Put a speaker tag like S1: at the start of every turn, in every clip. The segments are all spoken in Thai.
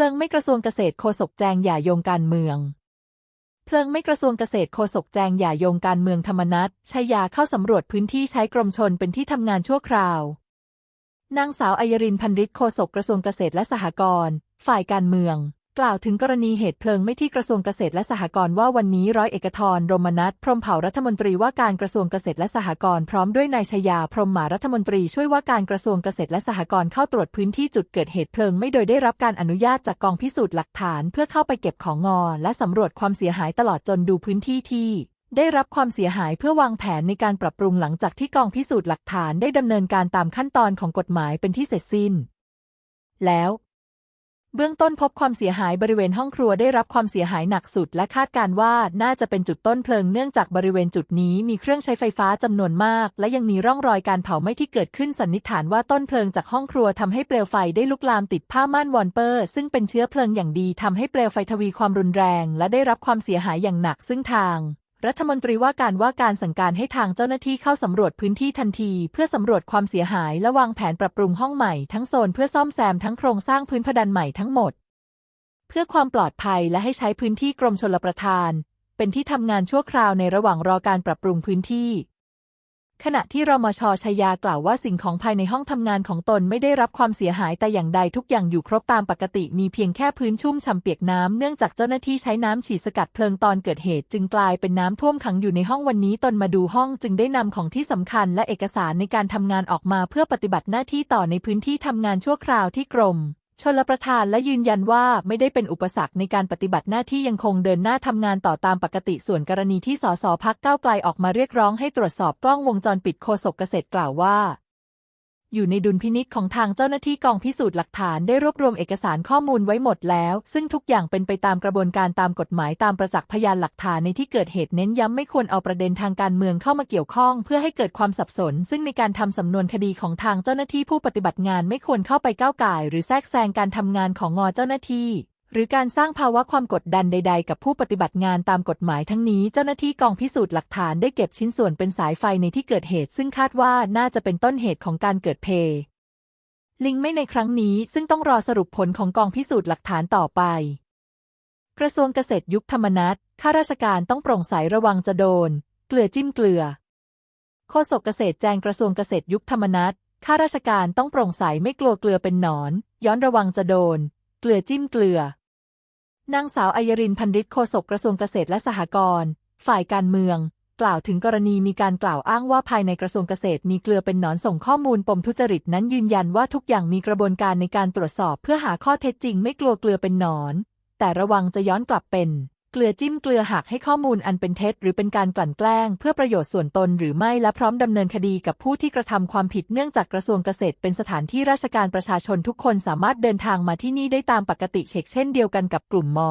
S1: ลิงไม่กระทรวงเกษตรโฆษกแจงอย่าโยงการเมือง เพลิงไม่กระทรวงเกษตรโฆษกแจงอย่าโยงการเมืองธรรมนัตชัยยาเข้าสำรวจพื้นที่ใช้กรมชนเป็นที่ทำงานชั่วคราวนางสาวอัยรินพันริศโฆษกกระทรวงเกษตรและสหกรณ์ ฝ่ายการเมือง กล่าวถึงกรณีเหตุเพลิงไม่ที่กระทรวงเกษตรและสหกรณ์ว่าวันนี้ร้อยเอกธรรมนัฐพรหมเผ่ารัฐมนตรีว่าการกระทรวงเกษตรและสหกรณ์พร้อมด้วยนายชยาพรหมหมารัฐมนตรีช่วยว่าการกระทรวงเกษตรและสหกรณ์เข้าตรวจพื้นที่จุดเกิดเหตุเพลิงไม่โดยได้รับการอนุญาตจากกองพิสูจน์หลักฐานเพื่อเข้าไปเก็บของงอ และสำรวจความเสียหายตลอดจนดูพื้นที่ที่ได้รับความเสียหายเพื่อวางแผนในการปรับปรุงหลังจากที่กองพิสูจน์หลักฐานได้ดำเนินการตามขั้นตอนของกฎหมายเป็นที่เสร็จสิ้น แล้ว เบื้องต้นพบความเสียหายบริเวณห้องครัวได้รับความเสียหายหนักสุด และคาดการว่าน่าจะเป็นจุดต้นเพลิงเนื่องจากบริเวณจุดนี้มีเครื่องใช้ไฟฟ้าจำนวนมาก และยังมีร่องรอยการเผาไหม้ที่เกิดขึ้นสันนิษฐานว่าต้นเพลิงจากห้องครัวทำให้เปลวไฟได้ลุกลามติดผ้าม่านวอลเปอร์ ซึ่งเป็นเชื้อเพลิงอย่างดีทำให้เปลวไฟทวีความรุนแรง และได้รับความเสียหายอย่างหนักซึ่งทาง รัฐมนตรีว่าการว่าการสั่งการให้ทางเจ้าหน้าที่เข้าสำรวจพื้นที่ทันที เพื่อสำรวจความเสียหายและวางแผนปรับปรุงห้องใหม่ทั้งโซนเพื่อซ่อมแซมทั้งโครงสร้างพื้นเพดานใหม่ทั้งหมด เพื่อความปลอดภัยและให้ใช้พื้นที่กรมชลประทาน เป็นที่ทำงานชั่วคราวในระหว่างรอการปรับปรุงพื้นที่ ขณะที่รมชชยากล่าวว่าสิ่งของภายในห้องทำงานของตนไม่ได้รับความเสียหายแต่อย่างใดทุกอย่างอยู่ครบตามปกติมีเพียงแค่พื้นชุ่มฉ่ำเปียกน้ำเนื่องจากเจ้าหน้าที่ใช้น้ำฉีดสกัดเพลิงตอนเกิดเหตุ จึงกลายเป็นน้ำท่วมขังอยู่ในห้องวันนี้ตนมาดูห้องจึงได้นำของที่สำคัญและเอกสารในการทำงานออกมาเพื่อปฏิบัติหน้าที่ต่อในพื้นที่ทำงานชั่วคราวที่กรม ชลประทานและยืนยันว่าไม่ได้เป็นอุปสรรคในการปฏิบัติหน้าที่ยังคงเดินหน้าทำงานต่อตามปกติส่วนกรณีที่สสพักก้าวไกลออกมาเรียกร้องให้ตรวจสอบกล้องวงจรปิดโฆษกเกษตรกล่าวว่า อยู่ในดุลพินิษของทางเจ้าหน้าที่กองพิสูจน์หลักฐานได้รวบรวมเอกสารข้อมูลไว้หมดแล้ว ซึ่งทุกอย่างเป็นไปตามกระบวนการตามกฎหมายตามประจักษ์พยานหลักฐานในที่เกิดเหตุเน้นย้ำไม่ควรเอาประเด็นทางการเมืองเข้ามาเกี่ยวข้อง เพื่อให้เกิดความสับสน ซึ่งในการทำสำนวนคดีของทางเจ้าหน้าที่ผู้ปฏิบัติงานไม่ควรเข้าไปก้าวไก่าย หรือแทรกแซงการทำงานของงอเจ้าหน้าที่ หรือการสร้างภาวะความกดดันใด ๆ กับผู้ปฏิบัติงานตามกฎหมายทั้งนี้เจ้าหน้าที่กองพิสูจน์หลักฐานได้เก็บชิ้นส่วนเป็นสายไฟในที่เกิดเหตุ ซึ่งคาดว่าน่าจะเป็นต้นเหตุของการเกิดเพลิงไม่ในครั้งนี้ซึ่งต้องรอสรุปผลของกองพิสูจน์หลักฐานต่อไป กระทรวงเกษตรยุคธรรมนัตข้าราชการต้องโปร่งใสระวังจะโดน เกลือจิ้มเกลือโฆษกเกษตรแจงกระทรวงเกษตรยุคธรรมนัตข้าราชการต้องโปร่งใสไม่กลัวเกลือเป็นหนอน ย้อนระวังจะโดน เกลือจิ้มเกลือ นางสาวอัยรินพันริศโฆษกกระทรวงเกษตรและสหกรณ์ฝ่ายการเมือง กล่าวถึงกรณีมีการกล่าวอ้างว่าภายในกระทรวงเกษตรมีเกลือเป็นหนอนส่งข้อมูลปมทุจริตนั้นยืนยันว่าทุกอย่างมีกระบวนการในการตรวจสอบเพื่อหาข้อเท็จจริงไม่กลัวเกลือเป็นหนอน แต่ระวังจะย้อนกลับเป็น เกลือจิ้มเกลือหากให้ข้อมูลอันเป็นเท็จ หรือเป็นการกลั่นแกล้ง เพื่อประโยชน์ส่วนตนหรือไม่และพร้อมดำเนินคดีกับผู้ที่กระทำความผิดเนื่องจากกระทรวงเกษตรเป็นสถานที่ราชการประชาชนทุกคนสามารถเดินทางมาที่นี่ได้ตามปกติเช็คเช่นเดียวกันกับกลุ่มมอ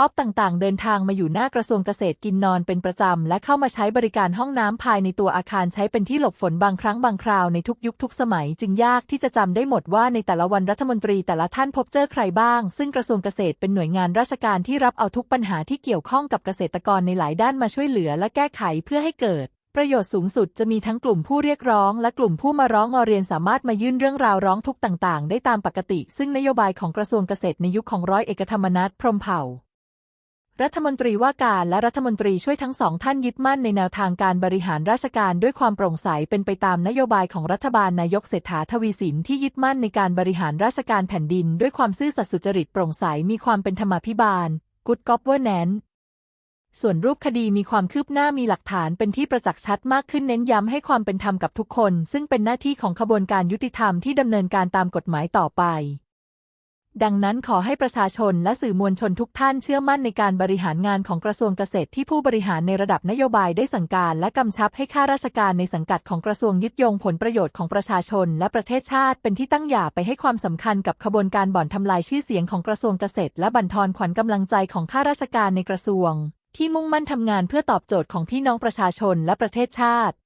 S1: ออฟต่างๆ เดินทางมาอยู่หน้ากระทรวงเกษตรกินนอนเป็นประจำ และเข้ามาใช้บริการห้องน้ำภายในตัวอาคารใช้เป็นที่หลบฝนบางครั้งบางคราวในทุกยุคทุกสมัย จึงยากที่จะจำได้หมดว่าในแต่ละวันรัฐมนตรีแต่ละท่านพบเจอใครบ้าง ซึ่งกระทรวงเกษตรเป็นหน่วยงานราชการที่รับเอาทุกปัญหาที่เกี่ยวข้องกับเกษตรกรในหลายด้านมาช่วยเหลือและแก้ไขเพื่อให้เกิดประโยชน์สูงสุดจะมีทั้งกลุ่มผู้เรียกร้องและกลุ่มผู้มาร้องอเรียนสามารถมายื่นเรื่องราวร้องทุกต่าง ๆ ได้ตามปกติ ซึ่งนโยบายของกระทรวงเกษตรในยุคของร้อยเอกธรรมนัฐพรมเผ่า รัฐมนตรีว่าการและรัฐมนตรีช่วยทั้งสองท่านยึดมั่นในแนวทางการบริหารราชการด้วยความโปร่งใสเป็นไปตามนโยบายของรัฐบาลนายกเศรษฐาทวีสินที่ยึดมั่นในการบริหารราชการแผ่นดิน ด้วยความซื่อสัตย์สุจริตโปร่งใสมีความเป็นธรรมาภิบาล Good Governance ส่วนรูปคดีมีความคืบหน้ามีหลักฐานเป็นที่ประจักษ์ชัดมากขึ้นเน้นย้ำให้ความเป็นธรรมกับทุกคน ซึ่งเป็นหน้าที่ของขบวนการยุติธรรมที่ดำเนินการตามกฎหมายต่อไป ดังนั้นขอให้ประชาชนและสื่อมวลชนทุกท่านเชื่อมั่นในการบริหารงานของกระทรวงเกษตรที่ผู้บริหารในระดับนโยบายได้สั่งการ และกำชับให้ข้าราชการในสังกัดของกระทรวงยึดโยงผลประโยชน์ของประชาชน และประเทศชาติ เป็นที่ตั้งอย่าไปให้ความสำคัญกับขบวนการบ่อนทำลายชื่อเสียงของกระทรวงเกษตร และบั่นทอนขวัญกำลังใจของข้าราชการในกระทรวง ที่มุ่งมั่นทำงานเพื่อตอบโจทย์ของพี่น้องประชาชนและประเทศชาติ